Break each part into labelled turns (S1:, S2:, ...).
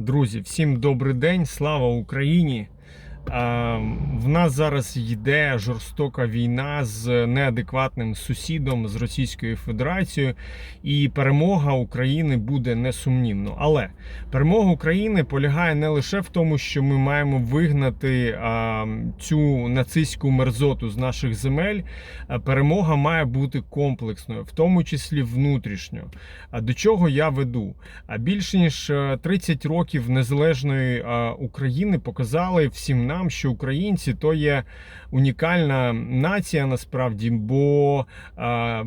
S1: Друзі, всім добрий день, слава Україні! В нас зараз йде жорстока війна з неадекватним сусідом з Російською Федерацією, і перемога України буде несумнівно. Але перемога України полягає не лише в тому, що ми маємо вигнати а, цю нацистську мерзоту з наших земель. Перемога має бути комплексною, в тому числі внутрішньо. А до чого я веду? А більше ніж е, 30 років незалежної е, України показали всім нам, що українці то є унікальна нація насправді, бо е,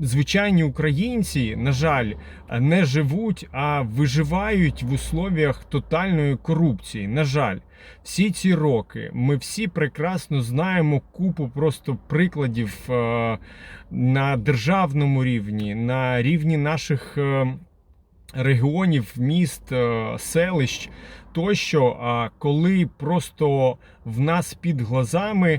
S1: звичайні українці, на жаль, не живуть, а виживають в условіях тотальної корупції. На жаль, всі ці роки ми всі прекрасно знаємо купу просто прикладів е, на державному рівні, на рівні наших. е, регіонів, міст, е, селищ тощо, коли просто в нас під глазами,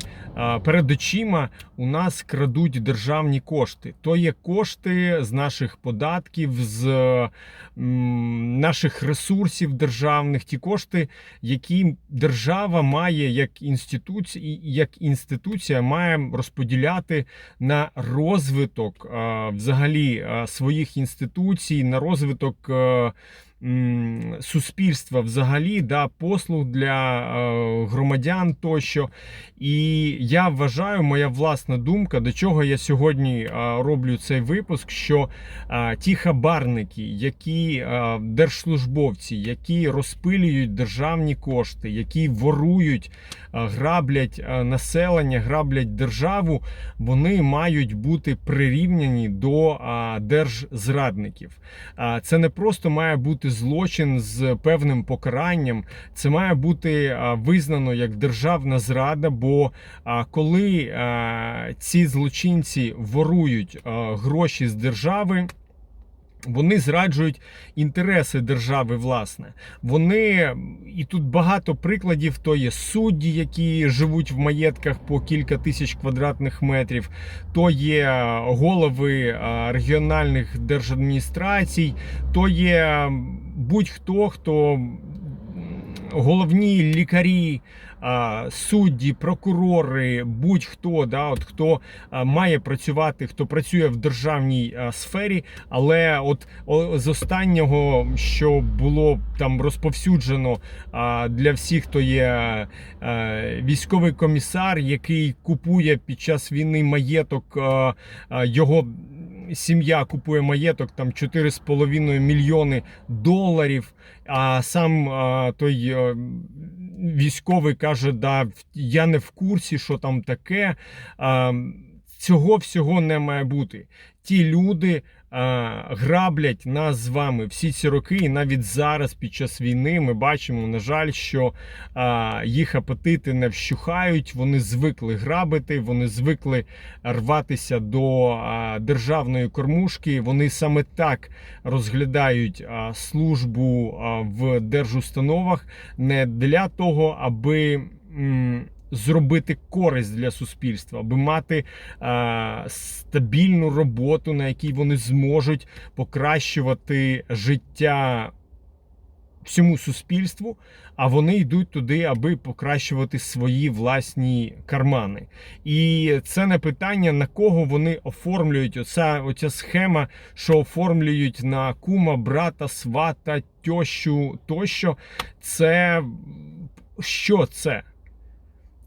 S1: перед очима у нас крадуть державні кошти. То є кошти з наших податків, з наших ресурсів державних, ті кошти, які держава має як інституція, як інституція має розподіляти на розвиток взагалі своїх інституцій, на розвиток. Суспільства взагалі да, послуг для е, громадян тощо. І я вважаю, моя власна думка, до чого я сьогодні е, роблю цей випуск, що е, ті хабарники, які держслужбовці, які розпилюють державні кошти, які ворують, граблять населення, граблять державу, вони мають бути прирівняні до держзрадників. Це не просто має бути злочин з певним покаранням, це має бути визнано як державна зрада. Бо коли ці злочинці ворують гроші з держави. Вони зраджують інтереси держави, власне. Вони і тут багато прикладів. То є судді, які живуть в маєтках по кілька тисяч квадратних метрів, то є голови регіональних держадміністрацій, то є будь-хто, хто головні лікарі. Судді, прокурори, будь-хто, да, от хто має працювати, хто працює в державній сфері, але от з останнього, що було там розповсюджено для всіх, хто є військовий комісар, який купує під час війни маєток, його сім'я купує маєток там 4,5 мільйони доларів. А сам а, той а, військовий каже: да, я не в курсі, що там таке. А, Цього всього не має бути. Ті люди граблять нас з вами всі ці роки, і навіть зараз, під час війни, ми бачимо, на жаль, що а, їх апетити не вщухають, вони звикли грабити, вони звикли рватися до а, державної кормушки. Вони саме так розглядають а, службу а, в держустановах, не для того, аби. Зробити користь для суспільства, аби мати а, стабільну роботу, на якій вони зможуть покращувати життя всьому суспільству, а вони йдуть туди, аби покращувати свої власні кармани. І це не питання, на кого вони оформлюють. Оця, оця схема, що оформлюють на кума, брата, свата, тьощу тощо. Це що це?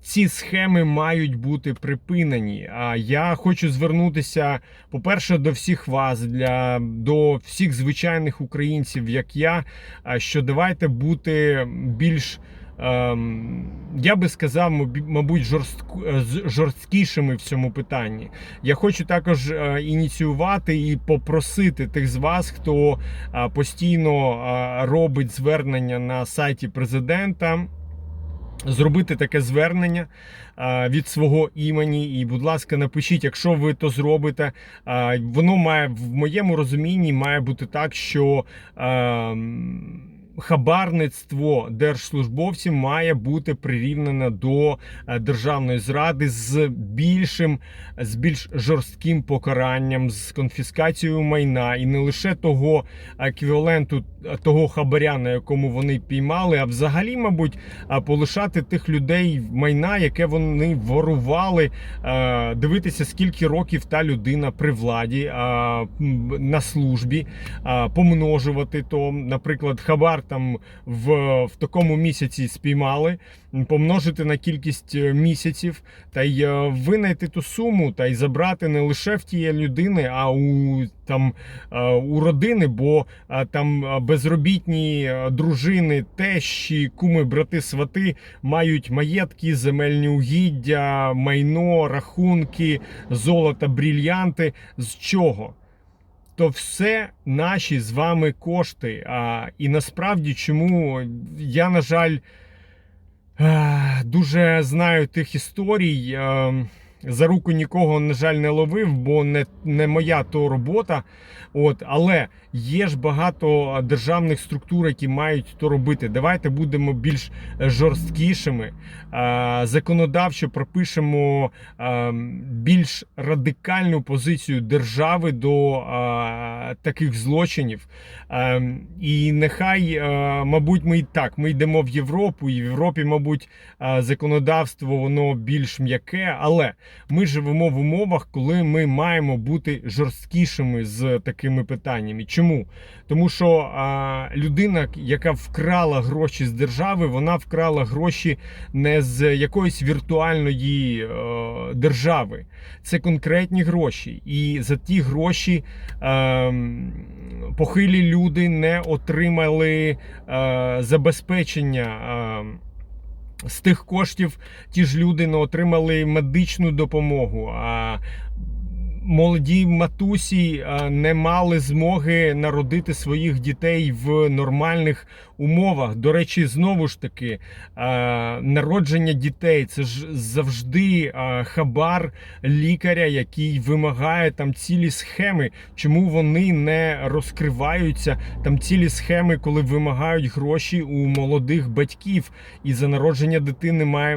S1: Ці схеми мають бути припинені. А я хочу звернутися, по-перше, до всіх вас, для до всіх звичайних українців, як я. а, Що давайте бути більш. ем, Я би сказав, мабуть, жорстку, е, жорсткішими в цьому питанні. Я хочу також е, ініціювати і попросити тих з вас, хто е, постійно е, робить звернення на сайті президента зробити таке звернення від свого імені. І, будь ласка, напишіть, якщо ви то зробите. Воно має в моєму розумінні має бути так, що. Хабарництво держслужбовців має бути прирівнено до е, державної зради з більшим, з більш жорстким покаранням, з конфіскацією майна. І не лише того еквіваленту е, того хабаря, на якому вони піймали, а взагалі, мабуть, е, полишати тих людей майна, яке вони ворували, дивитися, скільки років та людина при владі на службі, помножувати то, наприклад, хабар там в, в такому місяці спіймали, помножити на кількість е, місяців, та й е, винайти ту суму, та й забрати не лише в тієї людини, а у там е, у родини, бо там безробітні дружини, тещі, куми, брати, свати мають маєтки, земельні угіддя, майно, рахунки, золото, брільянти. З чого? То все наші з вами кошти. А, і насправді, чому я, на жаль, е, дуже знаю тих історій. Е, За руку нікого, на жаль, не ловив, бо не, не моя то робота. От, але є ж багато державних структур, які мають то робити. Давайте будемо більш жорсткішими. Е, Законодавчо пропишемо е, більш радикальну позицію держави до е, таких злочинів. Е, І нехай, е, мабуть, ми і так ми йдемо в Європу, і в Європі, мабуть, е, законодавство воно більш м'яке, але ми живемо в умовах, коли ми маємо бути жорсткішими з такими питаннями. Чому? Тому що а, людина, яка вкрала гроші з держави, вона вкрала гроші не з якоїсь віртуальної е, держави. Це конкретні гроші. І за ті гроші е, похилі люди не отримали е, забезпечення. Е, з тих коштів ті ж люди не отримали медичну допомогу. А молоді матусі не мали змоги народити своїх дітей в нормальних умовах. До речі, знову ж таки, народження дітей це ж завжди хабар лікаря, який вимагає там цілі схеми. Чому вони не розкриваються? Там цілі схеми, коли вимагають гроші у молодих батьків, і за народження дитини має,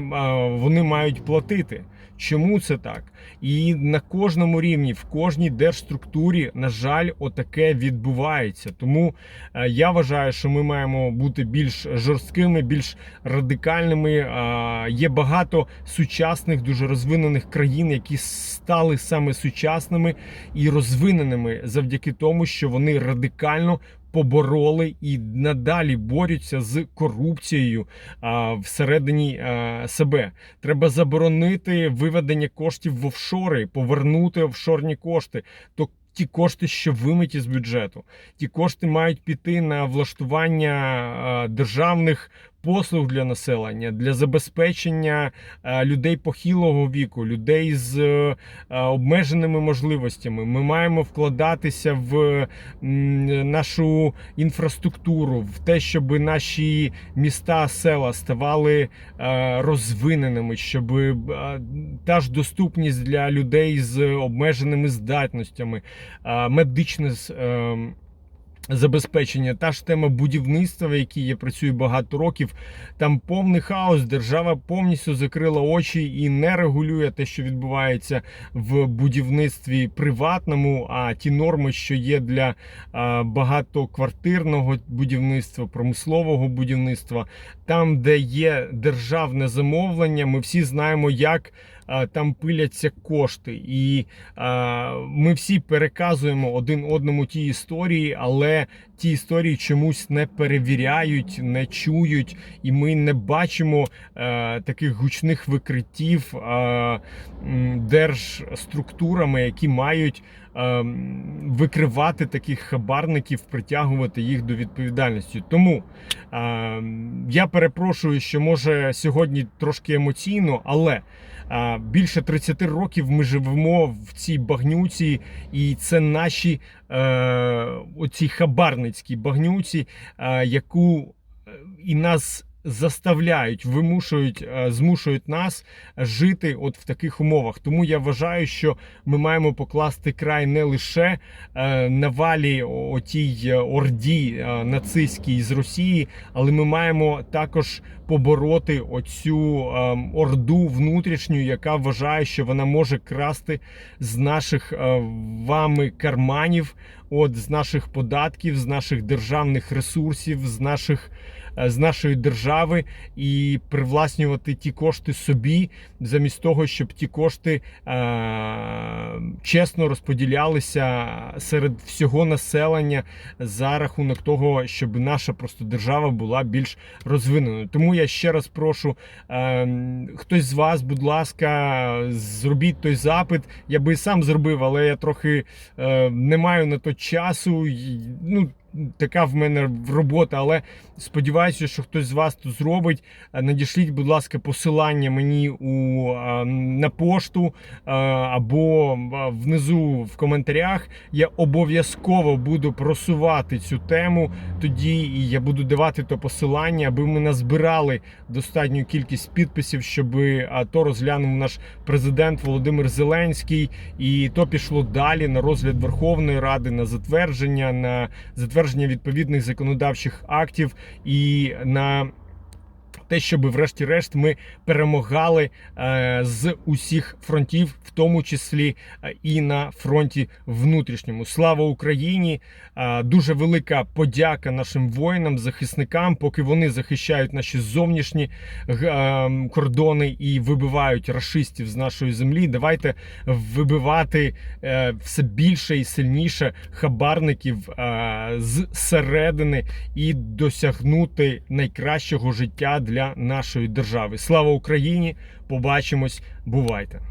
S1: вони мають платити. Чому це так? І на кожному рівні, в кожній держструктурі, на жаль, отаке відбувається. Тому е, я вважаю, що ми маємо бути більш жорсткими, більш радикальними. А, Є багато сучасних, дуже розвинених країн, які стали саме сучасними і розвиненими завдяки тому, що вони радикально побороли і надалі борються з корупцією а, всередині а, себе. Треба заборонити виведення коштів в офшори, повернути офшорні кошти. То ті кошти, що вимиті з бюджету, ті кошти мають піти на влаштування державних. Послуг для населення для забезпечення е, людей похилого віку, людей з е, обмеженими можливостями. Ми маємо вкладатися в нашу інфраструктуру, в те, щоб наші міста, села ставали е, розвиненими, щоб та ж доступність для людей з обмеженими здатностями, медичне забезпечення, та ж тема будівництва, в якій я працюю багато років. Там повний хаос. Держава повністю закрила очі і не регулює те, що відбувається в будівництві приватному. А ті норми, що є для багатоквартирного будівництва, промислового будівництва, там, де є державне замовлення, ми всі знаємо, як. Там пиляться кошти, і ми всі переказуємо один одному ті історії, але ті історії чомусь не перевіряють, не чують, і ми не бачимо е, таких гучних викриттів е, держструктурами, які мають е, викривати таких хабарників, притягувати їх до відповідальності. Тому е, я перепрошую, що може сьогодні трошки емоційно, але. А, Більше 30 років ми живемо в цій багнюці, і це наші е, оці хабарницькі багнюці, е, яку е, і нас заставляють, вимушують, змушують нас жити от в таких умовах. Тому я вважаю, що ми маємо покласти край не лише е, навалі отій орді нацистській з Росії, але ми маємо також побороти оцю е, орду внутрішню, яка вважає, що вона може красти з наших е, вами карманів, от з наших податків, з наших державних ресурсів, з наших. е, З нашої держави і привласнювати ті кошти собі, замість того, щоб ті кошти е, чесно розподілялися серед всього населення за рахунок того, щоб наша просто держава була більш розвиненою. Тому я ще раз прошу, е, хтось з вас, будь ласка, зробіть той запит. Я би сам зробив, але я трохи е, не маю на то часу. Ну, така в мене робота, але сподіваюся, що хтось з вас то зробить. Е, Надішліть, будь ласка, посилання мені у, е, на пошту е, або внизу в коментарях. Я обов'язково буду просувати цю тему. Тоді і я буду давати то посилання, аби ми назбирали достатню кількість підписів, щоб то розглянув наш президент Володимир Зеленський, і то пішло далі на розгляд Верховної Ради, на затвердження, на затвердження відповідних законодавчих актів і на те, щоб врешті-решт ми перемагали е, з усіх фронтів, в тому числі е, і на фронті внутрішньому. Слава Україні! Е, дуже велика подяка нашим воїнам, захисникам, поки вони захищають наші зовнішні кордони і вибивають рашистів з нашої землі. Давайте вибивати все більше і сильніше хабарників е, з і досягнути найкращого життя для нашої держави. Слава Україні! Побачимось, бувайте!